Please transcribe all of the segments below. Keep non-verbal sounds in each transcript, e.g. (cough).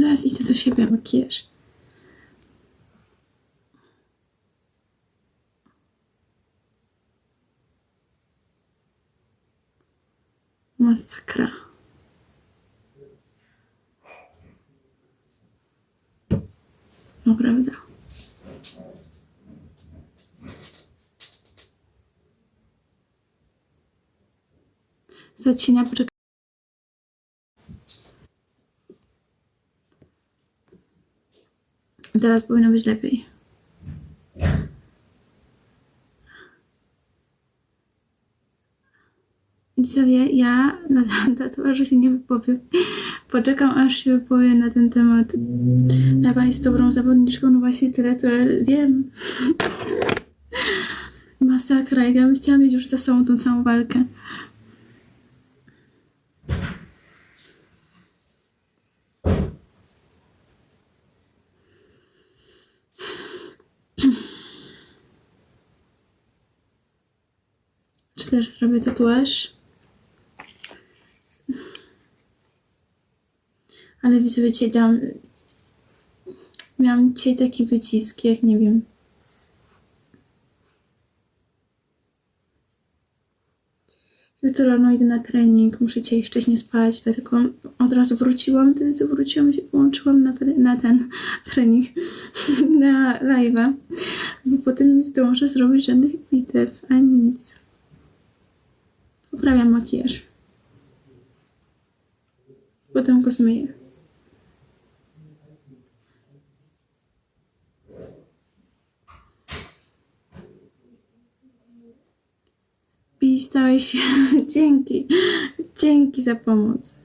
Zaraz idę do siebie, makijaż. Masakra. Naprawdę. Zacina, poczekaj. Teraz powinno być lepiej. Widzowie, ja na ten tatuaż się nie wypowiem. Poczekam, aż się wypowiem na ten temat. Ewa jest dobrą zawodniczką, no właśnie tyle, to wiem. Masakra, ja bym chciała mieć już za sobą tą całą walkę. Czy też zrobię tatuaż? Ale widzowie, dzisiaj dam... Miałam dzisiaj taki wycisk, jak nie wiem. Jutro rano idę na trening, muszę dzisiaj wcześniej spać, dlatego od razu wróciłam, wtedy co wróciłam się połączyłam na, tre- na ten (laughs) trening, (laughs) na live'a, bo potem nie zdążę zrobić żadnych bitew, ani nic. Poprawiam makijaż. Potem go zmyję. Pi, stałeś się. (laughs) Dzięki. Dzięki za pomoc.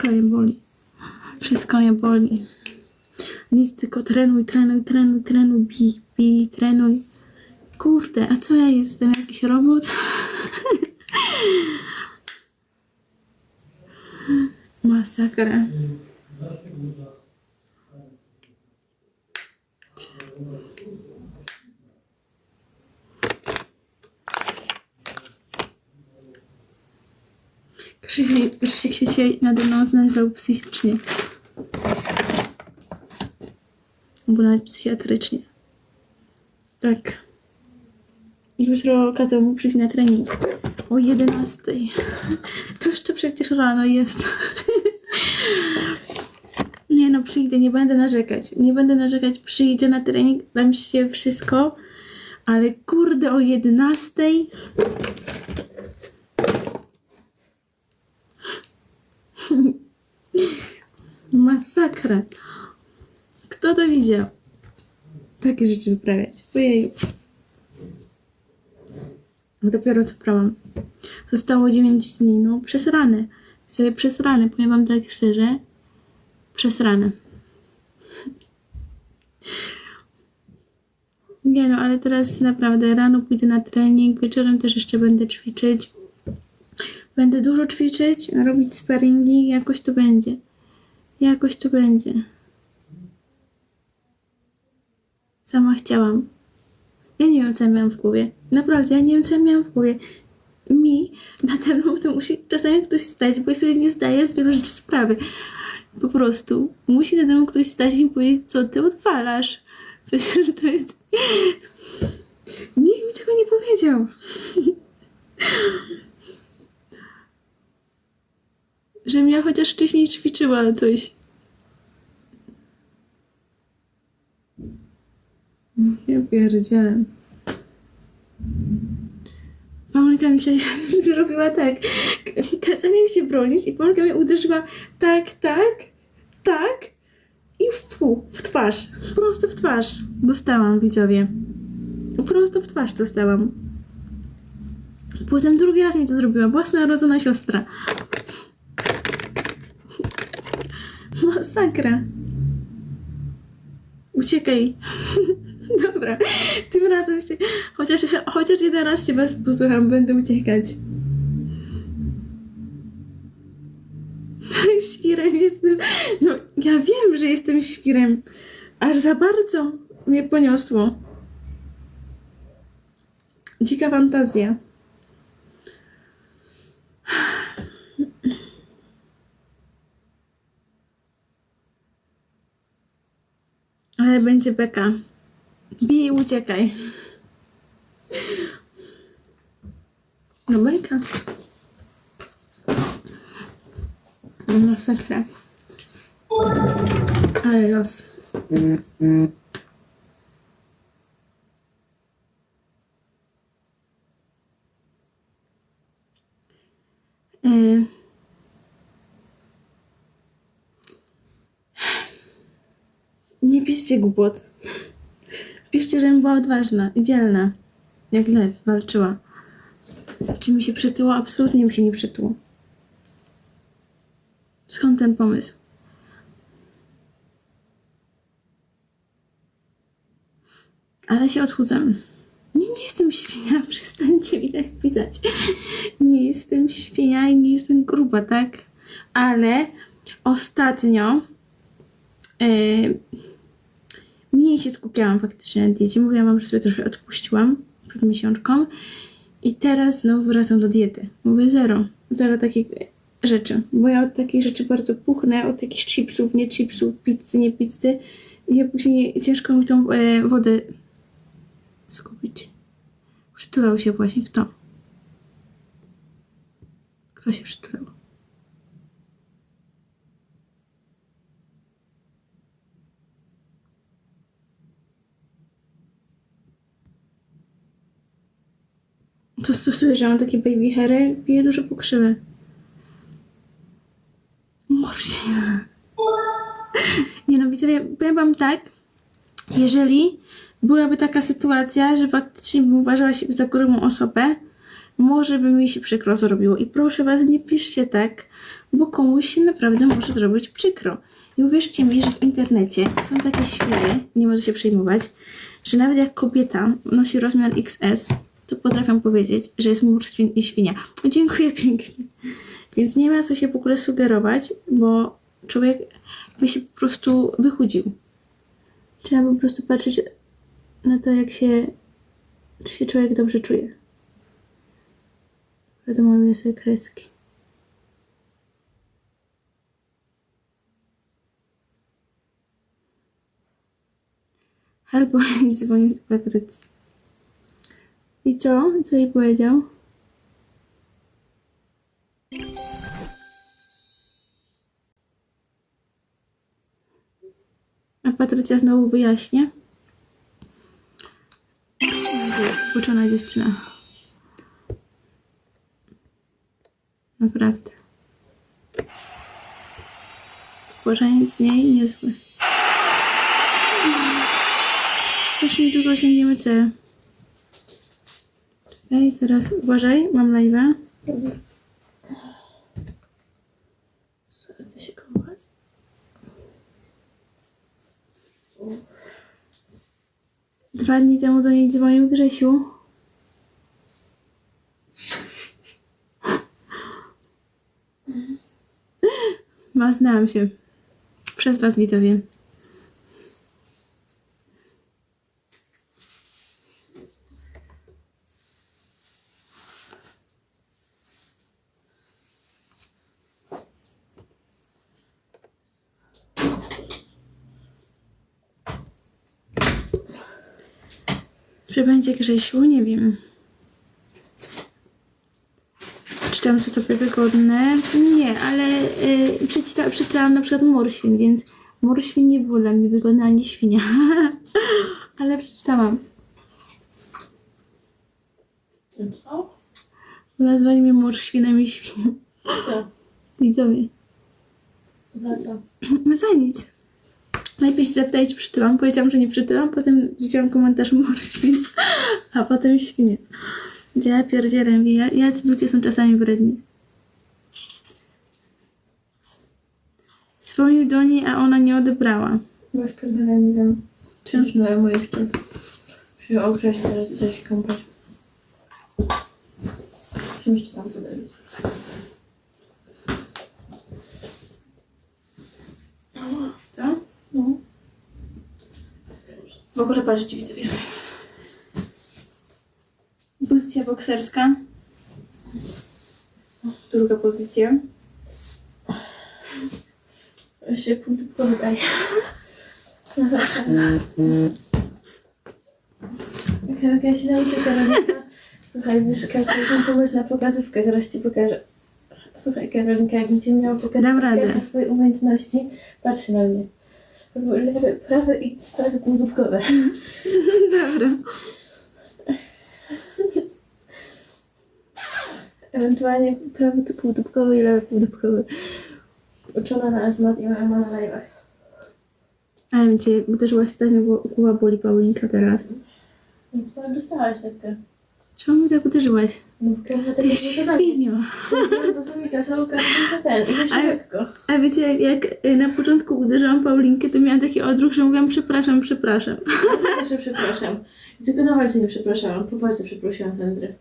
Wszystko je boli. Wszystko je boli. Nic, tylko trenuj, trenuj, trenuj, trenuj, bij, bij, trenuj. Kurde, a co ja jestem? Jakiś robot? (laughs) Masakra. Krzysiek się dzisiaj nade mną znęcał psychicznie. Albo nawet psychiatrycznie. Tak. Jutro kazał mu przyjść na trening o 11. To jeszcze przecież rano jest. (laughs) Nie no, przyjdę, nie będę narzekać. Nie będę narzekać, przyjdę na trening, dam się wszystko, ale kurde o 11. (laughs) Masakra. Kto to widział? Takie rzeczy wyprawiać. Ojej. No dopiero co prałam. Zostało 9 dni. No, przez ranę. Sobie przez ranę, powiem wam tak szczerze. Przez ranę. (laughs) Nie no, ale teraz naprawdę rano pójdę na trening, wieczorem też jeszcze będę ćwiczyć. Będę dużo ćwiczyć, robić sparingi, jakoś to będzie. Jakoś to będzie. Sama chciałam. Ja nie wiem, co ja miałam w głowie. Naprawdę, ja nie wiem, co ja miałam w głowie. Mi na ten moment musi czasami ktoś stać, bo ja sobie nie zdaję z wielu rzeczy sprawy. Po prostu musi nade mną ktoś stać i powiedzieć, co ty odwalasz. Przecież (laughs) to jest... Nikt mi tego nie powiedział. (laughs) Żebym ja chociaż wcześniej ćwiczyła coś. Ja pierdzielę. Paulka mi się (laughs) zrobiła tak. Kazali mi się bronić i Paulka mnie uderzyła tak, tak, tak i fu, w twarz. Prosto w twarz dostałam, widzowie. Prosto w twarz dostałam. Potem drugi raz mi to zrobiła. Własna rodzona siostra. Masakra. Uciekaj. (laughs) Dobra, tym razem się, chociaż, chociaż jeden raz się was posłucham, będę uciekać. (laughs) Świrem jestem, no ja wiem, że jestem świrem, aż za bardzo mnie poniosło. Dzika fantazja. Ale będzie beka. Bij i uciekaj. No beka. Masakra. Ale los. Y... Nie piszcie głupot. Piszcie, żebym była odważna i dzielna. Jak lew walczyła. Czy mi się przytyło? Absolutnie mi się nie przytyło. Skąd ten pomysł? Ale się odchudzam. Nie, nie jestem świnia, (laughs) przestańcie mi tak pisać. Nie jestem świnia i nie jestem gruba, tak? Ale ostatnio yy, mniej się skupiałam faktycznie na diecie. Mówiłam wam, że sobie trochę odpuściłam przed miesiączką. I teraz znowu wracam do diety. Mówię zero. Zero takich rzeczy. Bo ja od takich rzeczy bardzo puchnę, od jakichś chipsów, nie chipsów, pizzy, nie pizzy. I ja później ciężko mi tą e, wodę skupić. Przytulał się właśnie kto? Kto się przytulał? To stosuję, że mam takie baby hairy, piję dużo pokrzywy. Morsie. Nie no, widzowie, powiem wam tak, jeżeli byłaby taka sytuacja, że faktycznie bym uważała się za grubą osobę, może by mi się przykro zrobiło. I proszę was, nie piszcie tak, bo komuś się naprawdę może zrobić przykro. I uwierzcie mi, że w internecie są takie świry, nie może się przejmować, że nawet jak kobieta nosi rozmiar XS, to potrafią powiedzieć, że jest mur świn i świnia. Dziękuję (laughs) pięknie. Więc nie ma co się w ogóle sugerować, bo człowiek by się po prostu wychudził. Trzeba po prostu patrzeć na to, jak się, czy się człowiek dobrze czuje. Maluję sobie kreski. Albo (laughs) dzwonił do Patrycji. I co? Co jej powiedział? A Patrycja znowu wyjaśnia. Jest spłuczona dziewczyna. Naprawdę. Spłoszenie z niej niezły. Już niedługo osiągniemy cel. Czekaj, zaraz uważaj, mam live'a. Zaraz się kołać. Dwa dni temu do niej dzwonił Grzesiu. Ma, znałam się. Przez was widzowie. Czy będzie Grzesiu? Nie wiem. Czy tam są sobie wygodne? Nie, ale y, przeczyta, przeczytałam na przykład morświn, więc morświn nie był dla mnie wygodny ani świnia. (laughs) ale przeczytałam. Co? Nazwali mnie morświnem i świnią. Co? Widzowie. Za co? (laughs) Za nic. Najpierw się zapytali, czy przytyłam. Powiedziałam, że nie przytyłam, potem widziałam komentarz morświn, (laughs) a potem świnie. Gdzie ja pierdzielę, mówię, ja- jacy ludzie są czasami wredni. Dzwonił do niej, a ona nie odebrała. Masz mi dam. Przecież na moich. Się ogrzać się zaraz idę się kąpać. Czym jeszcze tam to daje? No. W ogóle patrzcie widzowie. Pozycja bokserska. Druga pozycja. Się półdubko wydaje. Na zawsze. Jak ja się nauczę Karolinka. Słuchaj, wiesz, Karolinka, mam pomysł na pokazówkę, zaraz ci pokażę. Słuchaj, Karolinka, jakbym cię miała pokazać Dam radę. swoje umiejętności, patrz na mnie. Lewy, prawy i prawy półdubkowe. (laughs) Dobra. Ewentualnie prawy półdubkowy i lewy półdubkowy. Uczona na azmat i mama na live'ach. Ale mi cię uderzyłaś ostatnio, bo głowa boli Paulinka teraz. No dostałaś lekkę. Czemu mi tak uderzyłaś? No, Ty tego jest nie świnio. To sobie kasał każdy ten. I lekko. A wiecie, jak, jak y, na początku uderzyłam Paulinkę, to miałam taki odruch, że mówiłam przepraszam, przepraszam. Ja zawsze przepraszam. Tylko na walce nie przepraszałam. Po walce przeprosiłam Wędry.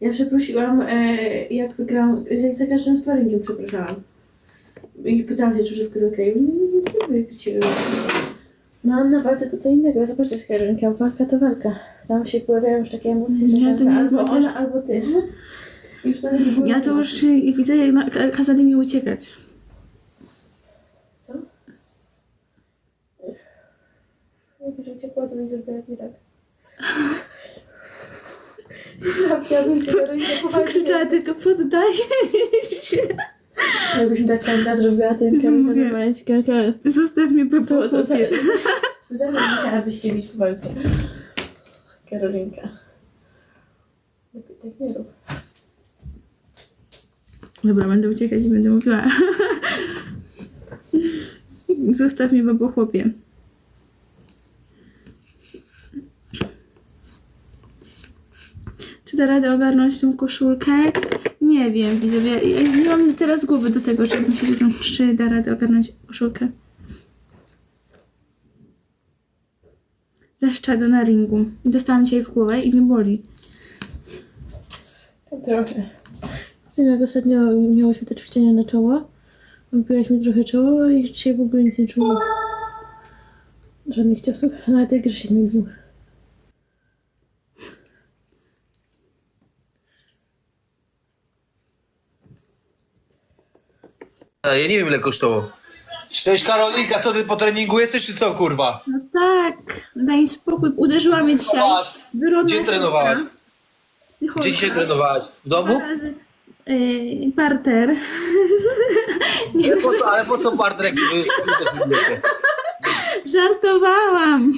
Ja przeprosiłam, e, jak wygrałam, za, za każdym sparingiem przepraszałam. I pytałam się, czy wszystko jest okej. Okay. No a na walce to co innego. Zobaczcie, Karolinka, walka to walka. Tam się pojawiają już takie emocje, że Nie, to nie albo walka. ona, albo ty. Już nie Ja to już widzę, jak na, ka- kazali mi uciekać. Co? Jakbyś uciekła, to byś zrobiła pirak. (laughs) Ja bym cię Krzyczała tylko poddaj się. Jakbyś mi tak Karinka zrobiła, normalnie Karinka... Zostaw mnie po To, to za mną musiałabyś się bić po walce. Karolinka. Lepiej tak nie rób. Dobra, będę uciekać i będę mówiła. Zostaw mnie, bo chłopie. Czy da radę ogarnąć tą koszulkę? Nie wiem, widzowie. Ja nie mam teraz głowy do tego, żeby myśleć o tym, czy da radę ogarnąć koszulkę. Leszczado na ringu. Dostałam dzisiaj w głowę i mnie boli. Trochę. Nie jak ostatnio miałyśmy te ćwiczenia na czoło. Wybiłaś mi trochę czoło i dzisiaj w ogóle nic nie czułam. Żadnych ciosów, nawet jak się nie bił. A ja nie wiem ile kosztowało. Cześć Karolinka, co ty po treningu jesteś czy co kurwa? No tak, daj spokój. Uderzyła mnie dzisiaj. Trenowałaś? Wyrodna Gdzie trenowałaś? psycholog. Gdzie dzisiaj trenowałaś? W domu? Yy, parter. (laughs) Ale po co, ale po co partnerek, zbijecie? Żartowałam.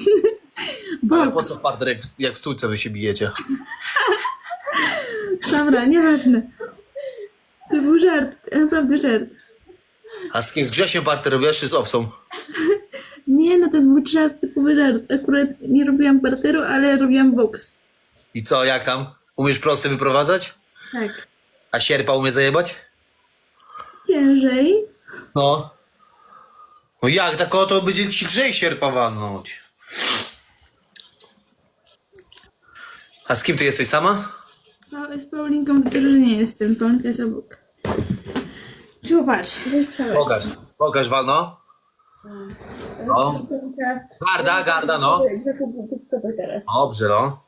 Ale po Boks. co partnerek, jak w stójce wy się bijecie? Dobra, nieważne. To był żart, naprawdę żart. A z kim? Z Grzesiem partner robiłaś czy z owcą? (laughs) Nie, no to był żart, typowy żart. Akurat nie robiłam parteru, ale robiłam boks. I co, jak tam? Umiesz prosty wyprowadzać? Tak. A sierpa umie zajebać? Ciężej. No. No jak, tak oto będzie ci lżej sierpa walnąć. A z kim ty jesteś sama? No, z Paulinką w drużynie jestem. Paulinka jest obok. Czy popatrz. Weź przełaj. Pokaż, pokaż walno. No. Garda, garda, no. Dwa półdubkowe teraz. Dobrze, no.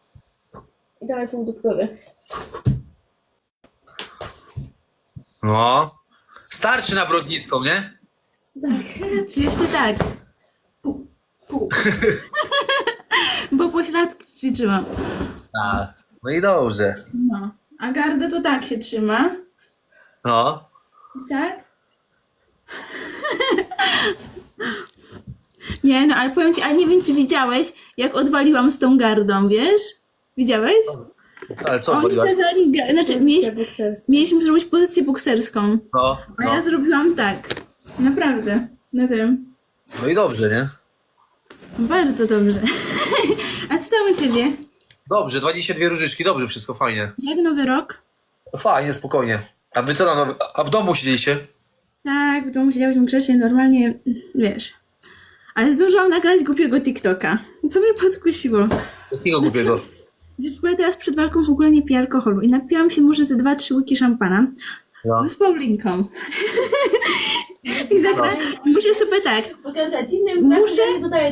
I dawaj półdubkowe. No. Starczy na brodnicką, nie? Tak. Jeszcze tak. Pu, pu. (laughs) Bo pośladki ćwiczyłam. Tak. No i dobrze. No. A gardę to tak się trzyma. No. Tak? (laughs) nie, no ale powiem ci, a nie wiem, czy widziałeś, jak odwaliłam z tą gardą, wiesz? Widziałeś? Ale co Oni odwaliłaś? kazali, ga- znaczy mieliś, mieliśmy zrobić pozycję bokserską, No. a ja No. zrobiłam tak. Naprawdę. Na tym. no i dobrze, nie? Bardzo dobrze. (laughs) a co tam u ciebie? Dobrze, 22 różyczki, dobrze, wszystko fajnie. Jak nowy rok? No fajnie, spokojnie. A wy co na nowy... A w domu siedzieliście? Tak, w domu siedziałyśmy grzecznie, normalnie, wiesz. Ale zdążyłam nagrać głupiego TikToka. Co mnie podkusiło? Jakiego głupiego? Wiesz, bo ja teraz przed walką w ogóle nie piję alkoholu i napiłam się może ze dwa, trzy łyki szampana No. z Paulinką. (laughs) I nagle muszę sobie tak, Muszę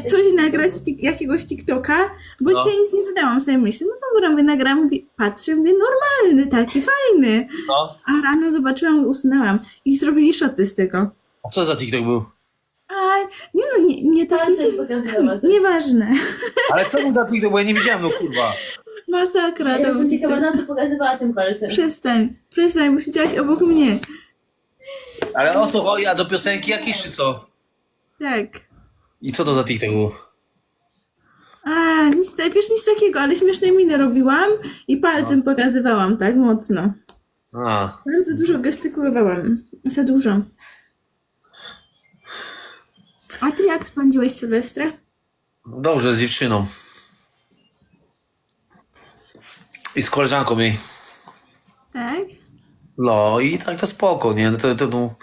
coś nagrać, tik- jakiegoś TikToka, bo No. dzisiaj nic nie dodałam, sobie myślę, no dobra, mówię, nagram, mówię, patrzę, mówię, normalny, taki fajny. No. A rano zobaczyłam, usunęłam i zrobili szoty z tego. A co za TikTok był? A nie no, nie, nie taki... Palcem pokazywała. (laughs) Nieważne. Ale co był za TikTok, bo ja nie widziałem, no kurwa. Masakra, Ja to jestem był ciekawa, TikTok. na co pokazywała tym palcem. Przestań, przestań, bo siedziałaś obok mnie. Ale o co chodzi? A do piosenki jakiejś czy co? Tak. I co to za TikTok był? A, nic, ta- wiesz, nic takiego, ale śmieszne miny robiłam i palcem pokazywałam, tak mocno. A, Bardzo dużo gestykulowałam. Za dużo. A ty jak spędziłeś Sylwestra? dobrze, z dziewczyną. I z koleżanką jej. Tak? No i tak to spoko, nie? No To, to, to,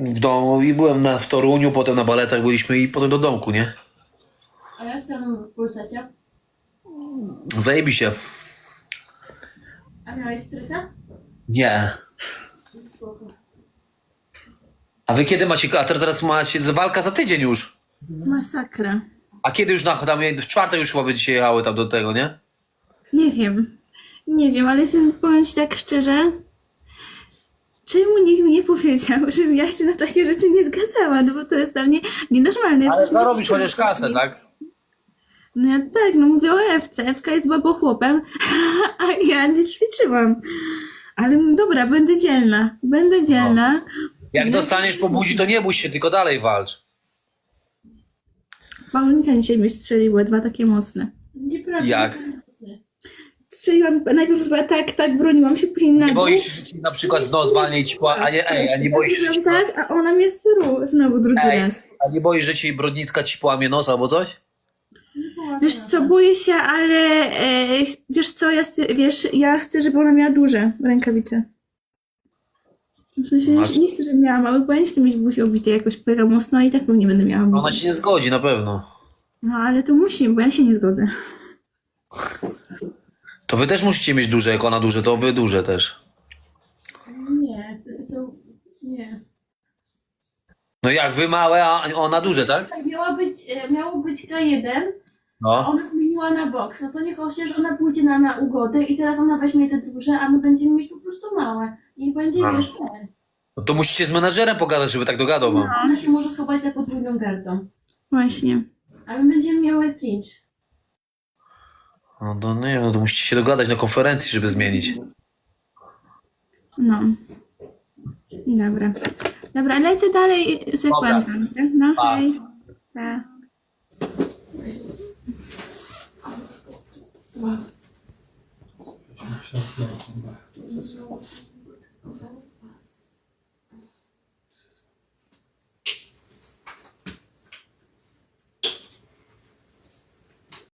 w domu i byłem na, w Toruniu, potem na baletach byliśmy i potem do domku, nie? A jak tam w pulsacie? Zajebiście. A miałeś stresa? Nie. Spoko. A wy kiedy macie, a teraz macie walka za tydzień już. Masakra. A kiedy już na, tam, w czwartek już chyba będziecie jechały tam do tego, nie? Nie wiem. Nie wiem, ale jestem, powiem ci tak szczerze, czemu nikt mi nie powiedział, (laughs) żebym ja się na takie rzeczy nie zgadzała, no bo to jest dla mnie nienormalne. Ja Ale przecież zarobisz chociaż kasę, tak? No ja tak, no mówię o Ewce. Ewka jest babochłopem, (laughs) a ja nie ćwiczyłam. Ale dobra, będę dzielna. Będę dzielna. Jak dostaniesz po buzi, to nie bój się, tylko dalej walcz. Paulinka dzisiaj mi strzeliła dwa takie mocne. Nieprawda. Jak? Strzeliłam, najpierw chyba tak, tak, broniłam się, później na Nie boisz się, że ci na przykład w nos walnie i ci po, a nie, ej, a nie boisz się, że ci, tak, a ona mnie syru znowu drugi ej, raz. a nie boisz, że ci Brodnicka ci połamie nos albo coś? Wiesz co, boję się, ale e, wiesz co, ja, chcę- wiesz, ja chcę, żeby ona miała duże rękawice. W sensie nie, Masz- nie chcę, żeby miała małe, bo ja nie chcę mieć buzi obitej jakoś mega mocno i tak pewnie będę miała buzi. Ona ci nie zgodzi, na pewno. No ale to musi, bo ja się nie zgodzę. To wy też musicie mieć duże, jak ona duże, to wy duże też. Nie, to, to nie. No jak wy małe, a ona duże, tak? Tak miała być, e, miało być K1, a No. ona zmieniła na boks. No to niech chociaż ona pójdzie na, na ugodę i teraz ona weźmie te duże, a my będziemy mieć po prostu małe. I będzie, A. wiesz, fair. no to musicie z menadżerem pogadać, żeby tak dogadał wam. A ona się może schować za podwójną gardą. Właśnie. A my będziemy miały clinch. No to nie wiem, no to musicie się dogadać na konferencji, żeby zmienić. No. Dobra. Dobra, lecę dalej z Dobra. No, Pa. hej. Pa.